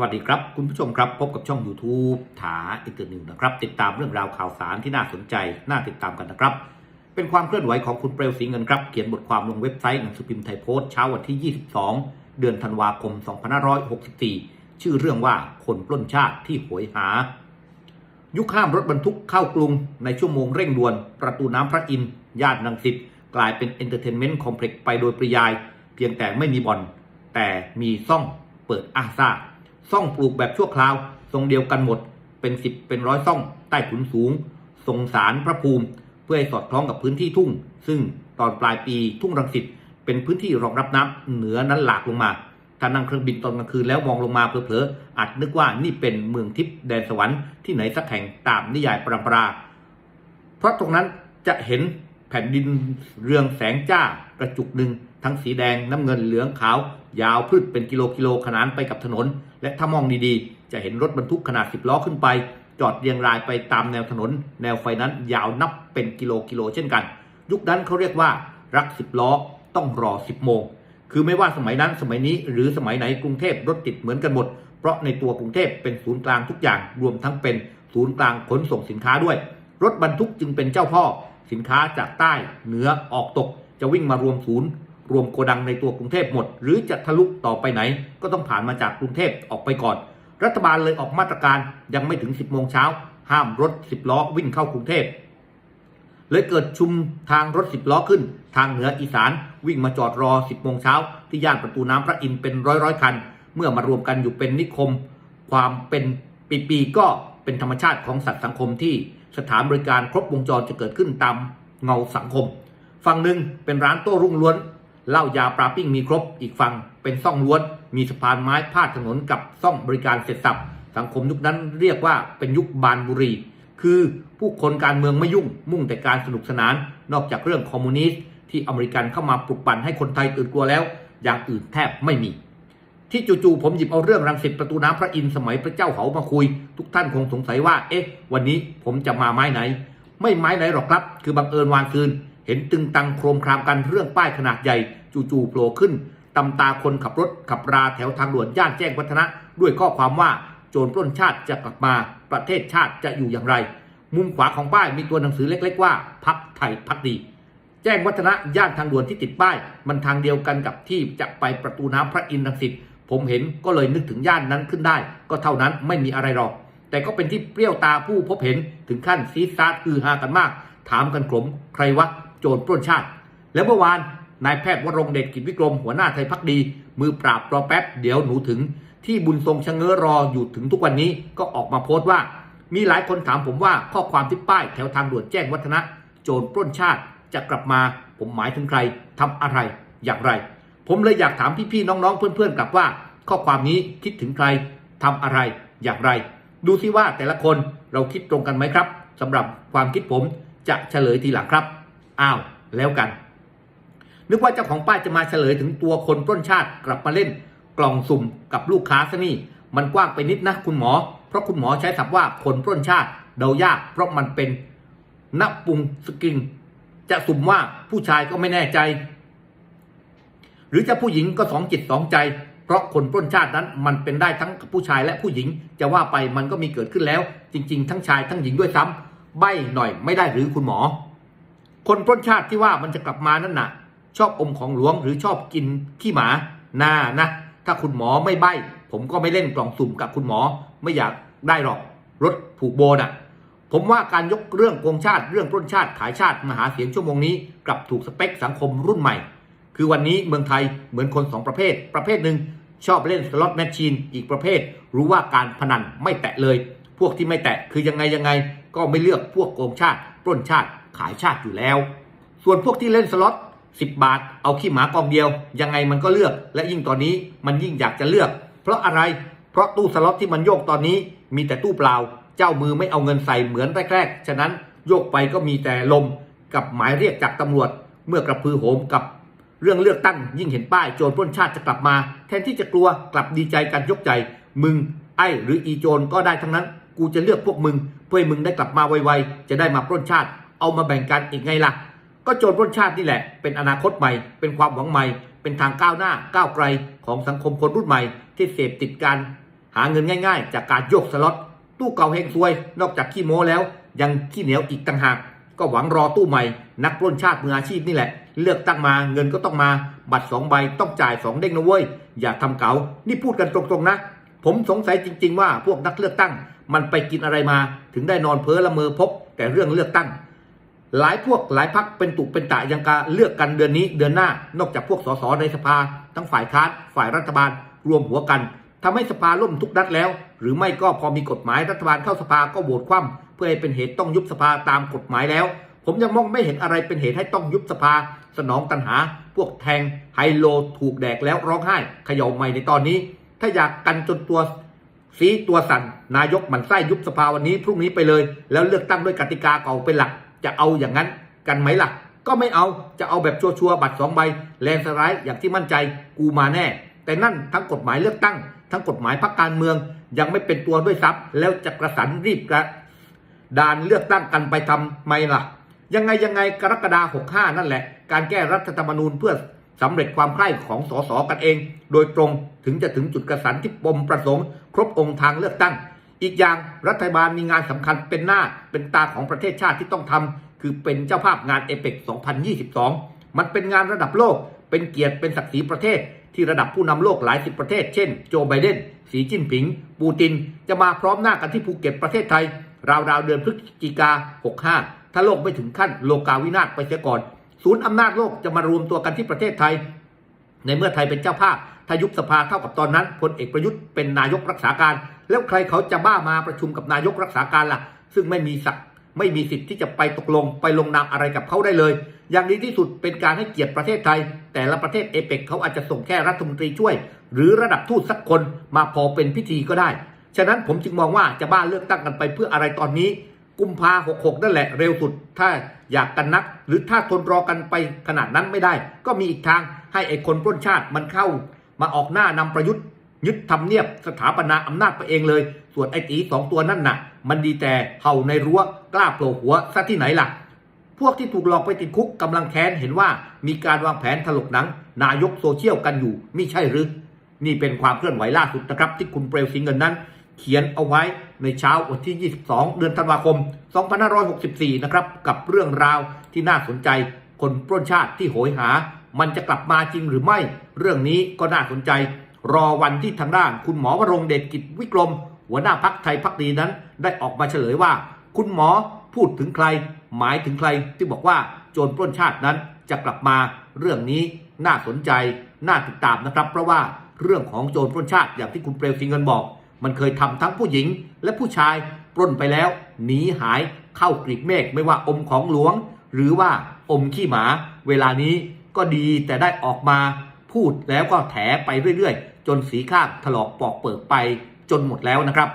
วัสดีครับ คุณผู้ชมครับ พบกับช่อง YouTube ถาอินเตอร์นิวนะครับ ติดตามเรื่องราวข่าวสารที่น่าสนใจ น่าติดตามกันนะครับ เป็นความเคลื่อนไหวของคุณเปลวสีเงินครับ เขียนบทความลงเว็บไซต์หนังสือพิมพ์ไทยโพสต์เช้าวันที่ 22 เดือนธันวาคม 2564 ชื่อเรื่องว่าคนปล้นชาติที่โหยหา ยุคห้ามรถบรรทุกเข้ากรุง ในชั่วโมงเร่งด่วน ประตูน้ำพระอินทร์ย่านรังสิตกลายเป็นเอนเตอร์เทนเมนต์คอมเพล็กซ์ไปโดยปริยาย เพียงแต่ไม่มีบ่อน แต่มีซ่องเปิดอาซา ซ่องปลูกแบบชั่วคราว ทรงเดียวกันหมดเป็นสิบเป็นร้อยซ่องใต้ถุนสูงทรงสารพระภูมิ เพื่อให้สอดคล้องกับพื้นที่ทุ่ง ซึ่งตอนปลายปีทุ่งรังสิตเป็นพื้นที่รองรับน้ำเหนือนั้นหลากลงมาถ้านั่งเครื่องบินตอนกลางคืนแล้วมองลงมาเผลอๆอาจนึกว่านี่เป็นเมืองทิพย์แดนสวรรค์ที่ไหนสักแห่งตามนิยายปรำปรา เพราะตรงนั้นจะเห็นแผ่นดินเรืองแสงจ้า กระจุกหนึ่งทั้งสีแดงน้ำเงินเหลืองขาว ยาวพืชเป็นกิโลกิโลขนานไปกับถนน และถ้ามองดีๆ จะเห็นรถบรรทุกขนาด 10 ล้อขึ้นไป จอดเรียงรายไปตามแนวถนน แนวไฟนั้นยาวนับเป็นกิโลกิโลเช่นกัน ยุคนั้นเขาเรียกว่ารัก 10 ล้อต้องรอ 10 โมง คือไม่ว่าสมัยนั้นสมัยนี้หรือสมัยไหนกรุงเทพรถติดเหมือนกันหมด เพราะในตัวกรุงเทพเป็นศูนย์กลางทุกอย่างรวมทั้งเป็นศูนย์กลางขนส่งสินค้าด้วย รถบรรทุกจึงเป็นเจ้าพ่อสินค้าจากใต้เหนือออกตก จะวิ่งมารวมศูนย์ รวมโกดังในตัวกรุงเทพหมด หรือจะทะลุต่อไปไหน ก็ต้องผ่านมาจากกรุงเทพออกไปก่อน รัฐบาลเลยออกมาตรการยังไม่ถึง 10โมงเช้าห้ามรถ 10 ล้อวิ่งเข้ากรุงเทพเลยเกิดชุมทางรถ 10 ล้อขึ้น ทางเหนืออีสานวิ่งมาจอดรอ 10โมงเช้าที่ย่านประตูน้ำพระอินทร์เป็นร้อยร้อยคัน เมื่อมารวมกันอยู่เป็นนิคม ความเป็นปีๆก็เป็นธรรมชาติของสัตว์สังคมที่สถานบริการครบวงจรจะเกิดขึ้นตามเงาสังคม ฝั่งหนึ่งเป็นร้านโต้รุ่งล้วนเหล้ายาปลาปิ้งมีครบ อีกฝั่งเป็นซ่องล้วน มีสะพานไม้พาดถนนกับซ่องบริการเสร็จสับ สังคมยุคนั้นเรียกว่าเป็นยุคบานบุรี คือผู้คนการเมืองไม่ยุ่งมุ่งแต่การสนุกสนาน นอกจากเรื่องคอมมิวนิสต์ที่อเมริกันเข้ามาปลุกปั่นให้คนไทยตื่นกลัวแล้ว อย่างอื่นแทบไม่มี ที่จู่ๆผมหยิบเอาเรื่องรังสิตประตูน้ำพระอินทร์สมัยพระเจ้าเขามาคุย ทุกท่านคงสงสัยว่า เอ๊ะ วันนี้ผมจะมาไม้ไหน ไม่ไม้ไหนหรอกครับ คือบังเอิญวานคืน เห็นตึงตังโครมครามกันเรื่องป้ายขนาดใหญ่ จู่ๆโผล่ขึ้นตำตาคนขับรถขับราแถวทางด่วนย่านแจ้งวัฒนะ ด้วยข้อความว่าโจรปล้นชาติจะกลับมาประเทศชาติจะอยู่อย่างไร มุมขวาของป้ายมีตัวหนังสือเล็ก ๆ ว่าพักไทยพักดี แจ้งวัฒนะย่านทางด่วนที่ติดป้าย มันทางเดียวกันกับที่จะไปประตูน้ำพระอินทร์รังสิตผมเห็นก็เลยนึกถึงย่านนั้นขึ้นได้ ก็เท่านั้นไม่มีอะไรหรอก แต่ก็เป็นที่เปรี้ยวตาผู้พบเห็นถึงขั้นซีซาดคือฮากันมาก ถามกันกลมใครวะ โจรปล้นชาติ แล้วเมื่อวานนายแพทย์วรงเดชกิจวิกรมหัวหน้าไทยพักดี มือปราบรอแป๊บเดี๋ยวหนูถึง ที่บุญทรงชะเง้อรออยู่ถึงทุกวันนี้ก็ออกมาโพสต์ว่า มีหลายคนถามผมว่าข้อความที่ป้ายแถวทางด่วนแจ้งวัฒนะ โจรปล้นชาติจะกลับมา ผมหมายถึงใครทำอะไรอย่างไร ผมเลยอยากถามพี่ๆน้องๆ เพื่อนๆกลับว่า ข้อความนี้คิดถึงใครทำอะไรอย่างไร ดูซิว่าแต่ละคนเราคิดตรงกันไหมครับสำหรับความคิดผมจะเฉลยทีหลังครับ อ้าวแล้วกัน นึกว่าเจ้าของป้ายจะมาเฉลยถึงตัวคนปล้นชาติกลับมาเล่น กล่องสุ่มกับลูกค้าซะนี่ มันกว้างไปนิดนะคุณหมอ เพราะคุณหมอใช้ศัพท์ว่าคนปล้นชาติเดายาก เพราะมันเป็นนับปุงสกิงจะสุ่มว่าผู้ชายก็ไม่แน่ใจ หรือจะผู้หญิงก็สองจิตสองใจ เพราะคนปล้นชาตินั้นมันเป็นได้ทั้งผู้ชายและผู้หญิง จะว่าไปมันก็มีเกิดขึ้นแล้ว จริง ๆ ทั้งชายทั้งหญิงด้วยซ้ำใบหน่อยไม่ได้หรือคุณหมอ คนปล้นชาติที่ว่ามันจะกลับมานั่นน่ะ ชอบอมของหลวงหรือชอบกินขี้หมาหน่านะ ถ้าคุณหมอไม่ใบ้ ผมก็ไม่เล่นกล่องสุ่มกับคุณหมอไม่อยากได้หรอกรถผูกโบน่ะ ผมว่าการยกเรื่องโกงชาติเรื่องปล้นชาติขายชาติมาหาเสียงชั่วโมงนี้กลับถูกสเปคสังคมรุ่นใหม่ คือวันนี้เมืองไทยเหมือนคนสองประเภท ประเภทหนึ่งชอบเล่นสล็อตแมชชีนอีกประเภท รู้ว่าการพนันไม่แตะเลย พวกที่ไม่แตะคือยังไงยังไงก็ไม่เลือกพวกโกงชาติปล้นชาติ ขายชาติอยู่แล้ว ส่วนพวกที่เล่นสล็อต10 บาท เอาขี้หมากองเดียว ยังไงมันก็เลือก และยิ่งตอนนี้มันยิ่งอยากจะเลือก เพราะอะไร เพราะตู้สล็อตที่มันโยกตอนนี้ มีแต่ตู้เปล่า เจ้ามือไม่เอาเงินใส่เหมือนแรกๆ ฉะนั้นโยกไปก็มีแต่ลมกับหมายเรียกจากตำรวจ เมื่อกระพือโหมกับเรื่องเลือกตั้ง ยิ่งเห็นป้ายโจรปล้นชาติจะกลับมา แทนที่จะกลัวกลับดีใจกันยกใจ มึง ไอ้หรืออีโจรก็ได้ทั้งนั้น กูจะเลือกพวกมึง เพื่อมึงได้กลับมาไวๆจะได้มาปล้นชาติ เอามาแบ่งกันอีกไงล่ะ ก็โจรปล้นชาตินี่แหละ เป็นอนาคตใหม่ เป็นความหวังใหม่ เป็นทางก้าวหน้าก้าวไกลของสังคมคนรุ่นใหม่ ที่เสพติดการหาเงินง่าย ๆ จากการโยกสล็อตตู้เก่าเฮงซวย นอกจากขี้โม้แล้ว ยังขี้เหนียวอีกต่างหาก ก็หวังรอตู้ใหม่ นักปล้นชาติมืออาชีพนี่แหละ เลือกตั้งมาเงินก็ต้องมา บัตรสองใบต้องจ่ายสองเด้งนะเว้ยอย่าทำเก๋านี่พูดกันตรงๆนะ ผมสงสัยจริง ๆ ว่าพวกนักเลือกตั้ง มันไปกินอะไรมา ถึงได้นอนเพ้อละเมอพบ แต่เรื่องเลือกตั้ง หลายพวกหลายพักเป็นตุเป็นตะยังกาเลือกกันเดือนนี้เดือนหน้า นอกจากพวกสสในสภา ทั้งฝ่ายค้านฝ่ายรัฐบาลรวมหัวกันทำให้สภาล่มทุกนัดแล้ว หรือไม่ก็พอมีกฎหมายรัฐบาลเข้าสภาก็โหวตคว่ำเพื่อให้เป็นเหตุต้องยุบสภาตามกฎหมายแล้ว ผมยังมองไม่เห็นอะไรเป็นเหตุให้ต้องยุบสภา สนองตันหา พวกแทงไฮโลถูกแดกแล้วร้องไห้เขย่าใหม่ในตอนนี้ ถ้าอยากกันจนตัวสีตัวสั่นนายกหมันไส้ยุบสภาวันนี้พรุ่งนี้ไปเลย แล้วเลือกตั้งด้วยกติกาเก่าเป็นหลัก จะเอาอย่างนั้นกันไหมล่ะ ก็ไม่เอาจะเอาแบบชัวร์ๆบัตรสองใบแลนสไลด์อย่างที่มั่นใจกูมาแน่ แต่นั่นทั้งกฎหมายเลือกตั้ง ทั้งกฎหมายพรรคการเมืองยังไม่เป็นตัวด้วยซ้ำแล้วจะกระสันรีบกระดานเลือกตั้งกันไปทำไมล่ะ ยังไงยังไงกรกฎาหกห้านั่นแหละ การแก้รัฐธรรมนูญเพื่อสำเร็จความใคร่ของสสกันเอง โดยตรงถึงจะถึงจุดกระสันที่ปมประสงค์ ครบองค์ทางเลือกตั้ง อีกอย่างรัฐบาลมีงานสำคัญเป็นหน้าเป็นตาของประเทศชาติที่ต้องทำคือเป็นเจ้าภาพงานเอเปก2022 มันเป็นงานระดับโลก เป็นเกียรติเป็นศักดิ์ศรีประเทศ ที่ระดับผู้นำโลกหลายสิบประเทศ เช่น โจไบเดน สีจิ้นผิง ปูติน จะมาพร้อมหน้ากันที่ภูเก็ตประเทศไทย ราวๆเดือนพฤศจิกา 65 ถ้าโลกไม่ถึงขั้นโลกาวินาศไปเสียก่อน ศูนย์อำนาจโลกจะมารวมตัวกันที่ประเทศไทย ในเมื่อไทยเป็นเจ้าภาพ ถ้ายุบสภาเท่ากับตอนนั้นพลเอกประยุทธ์เป็นนายกรักษาการ แล้วใครเขาจะบ้ามาประชุมกับนายกรักษาการล่ะ ซึ่งไม่มีศักไม่มีสิทธิ์ที่จะไปตกลงไปลงนามอะไรกับเขาได้เลย อย่างดีที่สุดเป็นการให้เกียรติประเทศไทย แต่ละประเทศเอเปกเขาอาจจะส่งแค่รัฐมนตรีช่วย หรือระดับทูตสักคนมาพอเป็นพิธีก็ได้ ฉะนั้นผมจึงมองว่าจะบ้าเลือกตั้งกันไปเพื่ออะไรตอนนี้ กุมภาหกหกนั่นแหละเร็วสุด ถ้าอยากกันนัก หรือถ้าทนรอกันไปขนาดนั้นไม่ได้ ก็มีอีกทางให้ไอ้คนปล้นชาติมันเข้า มาออกหน้านำประยุทธ์ ยึดทำเนียบสถาปนาอำนาจไปเองเลย ส่วนไอ้ตีสองตัวนั่นน่ะ มันดีแต่เห่าในรั้วกล้าโผล่หัวซะที่ไหนล่ะ พวกที่ถูกหลอกไปติดคุกกำลังแค้นเห็นว่ามีการวางแผนถลกหนัง นายกโซเชียลกันอยู่มิใช่หรือ นี่เป็นความเคลื่อนไหวล่าสุดนะครับ ที่คุณเปลวสิงเงินนั้น เขียนเอาไว้ในเช้าวันที่ 22 เดือนธันวาคม 2564 นะครับกับเรื่องราวที่น่าสนใจคนปล้นชาติที่โหยหา มันจะกลับมาจริงหรือไม่ เรื่องนี้ก็น่าสนใจ รอวันที่ทางด้าน คุณหมอวรงเดชกิจวิกรม หัวหน้าพักไทยพักดีนั้น ได้ออกมาเฉลยว่า คุณหมอพูดถึงใคร หมายถึงใครที่บอกว่าโจรปล้นชาตินั้นจะกลับมาเรื่องนี้น่าสนใจ น่าติดตามนะครับ เพราะว่าเรื่องของโจรปล้นชาติอย่างที่คุณเปลวสิงเงินบอก มันเคยทำทั้งผู้หญิง และผู้ชายปล้นไปแล้วหนีหายเข้ากรีบเมฆไม่ว่าอมของหลวง หรือว่าอมขี้หมา เวลานี้ ก็ดีแต่ได้ออกมาพูดแล้วก็แถไปเรื่อยๆ จนสีข้างถลอกปอกเปิกไปจนหมดแล้วนะครับ